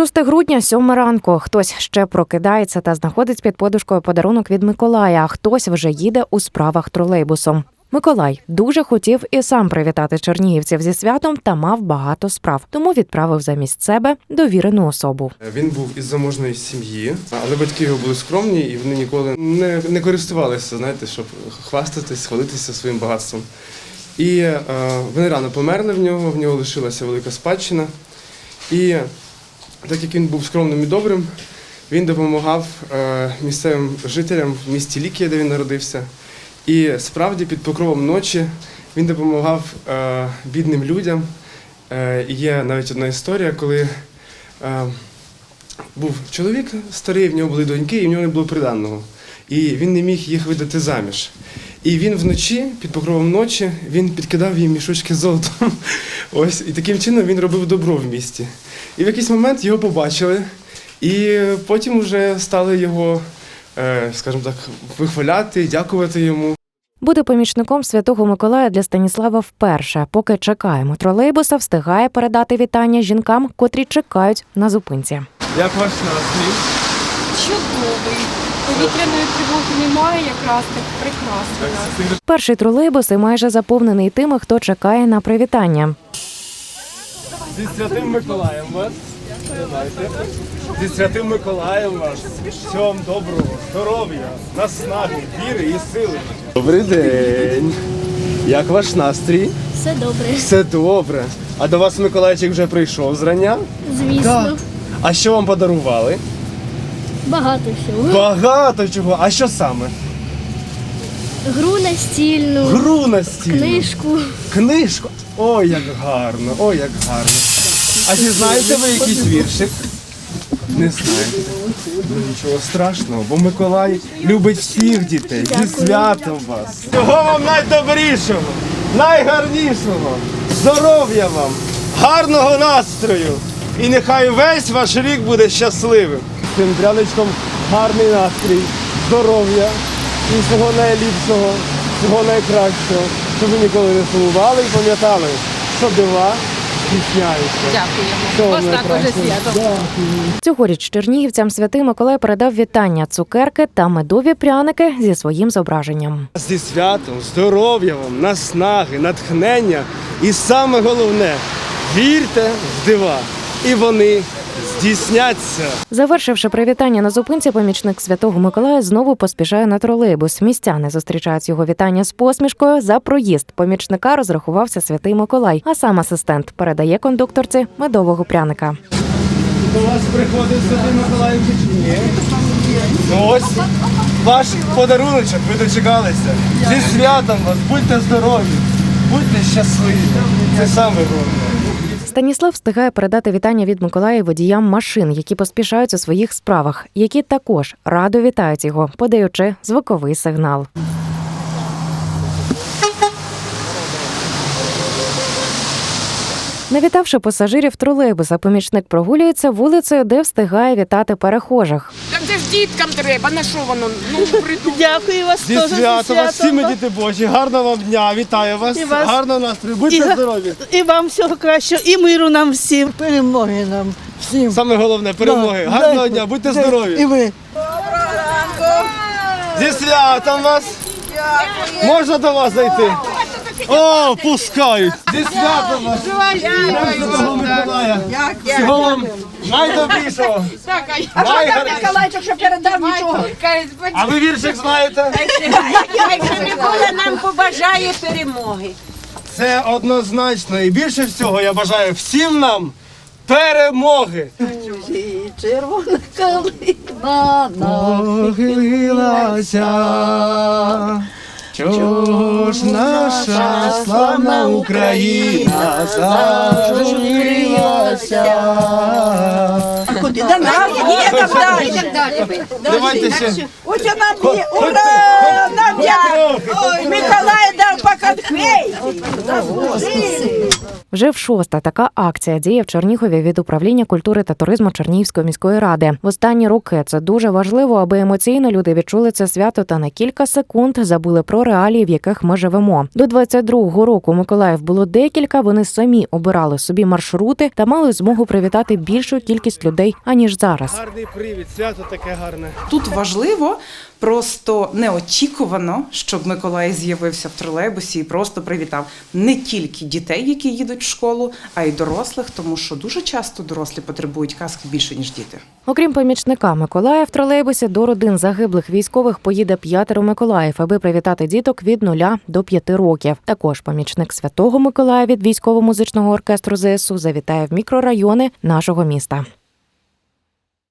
6 грудня, 7 ранку. Хтось ще прокидається та знаходить під подушкою подарунок від Миколая, а хтось вже їде у справах тролейбусом. Миколай дуже хотів і сам привітати чернігівців зі святом та мав багато справ, тому відправив замість себе довірену особу. Він був із заможної сім'ї, але батьки його були скромні і вони ніколи не, не користувалися, знаєте, щоб хвастатись, хвалитися своїм багатством. І е, вони рано померли в нього, в нього лишилася велика спадщина. І так як він був скромним і добрим, він допомагав е, місцевим жителям в місті Лікія, де він народився. І справді під покровом ночі він допомагав е, бідним людям. Е, і є навіть одна історія, коли був чоловік старий, в нього були доньки, і в нього не було приданного. І він не міг їх видати заміж. І він вночі, під покровом ночі, він підкидав їм мішочки з золотом. Ось, і таким чином він робив добро в місті. І в якийсь момент його побачили, і потім вже стали його, е, скажімо так, вихваляти, дякувати йому. Буде помічником святого Миколая для Станіслава вперше. Поки чекаємо тролейбуса, встигає передати вітання жінкам, котрі чекають на зупинці. Як ваш настрій? Чудовий. Повітряної тривоги немає, якраз так прекрасно. Перший тролейбус і майже заповнений тими, хто чекає на привітання. Зі святим Миколаєм вас. Зі святим Миколаєм вас. Всього доброго, здоров'я, наснаги, віри і сили. Добрий день. Як ваш настрій? Все добре, Все добре. А до вас Миколайчик вже прийшов зрання? звісно. А що вам подарували? Багато всього. Багато чого. А що саме? Гру настільну, Гру настільну. книжку. Книжку. Ой, як гарно, ой, як гарно. А чи знаєте ви якийсь віршик? Не знаєте. Ну, нічого страшного, бо Миколай любить всіх дітей. Зі святом вас. Всього вам найдобрішого, найгарнішого. Здоров'я вам, гарного настрою. І нехай весь ваш рік буде щасливим. Цим пряничком гарний настрій, здоров'я і всього найліпшого, всього найкращого, щоб ви ніколи не сумували і пам'ятали, що дива здійсняються. Дякуємо. Вас також свято. Цьогоріч чернігівцям святий Миколай передав вітання, цукерки та медові пряники зі своїм зображенням. Зі святом, здоров'я вам, наснаги, натхнення і саме головне вірте в дива, і вони здійсняться. Завершивши привітання на зупинці, помічник святого Миколая знову поспішає на тролейбус. Містяни зустрічають його вітання з посмішкою. За проїзд помічника розрахувався святий Миколай, а сам асистент передає кондукторці медового пряника. До вас приходить Святий Миколаїв чи ні? Ну ось ваш подаруночок, ви дочекалися. Зі святом вас, будьте здорові, будьте щасливі. Це саме головне. Станіслав встигає передати вітання від Миколая водіям машин, які поспішають у своїх справах, які також радо вітають його, подаючи звуковий сигнал. Навітавши пасажирів тролейбуса, помічник прогулюється вулицею, де встигає вітати перехожих. Це ж діткам треба, на що воно? Ну, придумали. Дякую вас Зі теж. святом вас, всі ми діти Божі, гарного вам дня, вітаю вас, І вас. гарного настрою, І, будьте здорові. і вам всього кращого, і миру нам всім. Перемоги нам всім. Саме головне перемоги. Да, Гарного дня, будьте І здорові. ви. Зі святом вас! Можна до вас зайти? О, пускають! Зі святом вас! Святого Миколая! Всього вам найдобрішого! Найгарнішого! Миколайчик, що передав нічого. А ви віршик знаєте? Микола нам побажає перемоги. Це однозначно. І більше всього я бажаю всім нам перемоги! Червона калина Похилилася, чого ж наша славна Україна зажурилася. Куди до нас? Є там далі. Давайте ще. Ось вона, є. Ура! Миколай дав. Вже в шоста така акція діє в Чернігові від управління культури та туризму Чернігівської міської ради. В останні роки це дуже важливо, аби емоційно люди відчули це свято та на кілька секунд забули про реалії, в яких ми живемо. До 22-го року Миколаїв було декілька. Вони самі обирали собі маршрути та мали змогу привітати більшу кількість людей аніж зараз. Гарний привід, свято таке гарне. Тут важливо просто неочікувано, щоб Миколай з'явився в тролейбусі і просто привітав не тільки дітей, які їдуть в школу, а й дорослих, тому що дуже часто дорослі потребують казки більше ніж діти. Окрім помічника Миколая, в тролейбусі до родин загиблих військових поїде п'ятеро Миколаїв, аби привітати діток від нуля до п'яти років. Також помічник святого Миколая від військово-музичного оркестру ЗСУ завітає в мікрорайони нашого міста.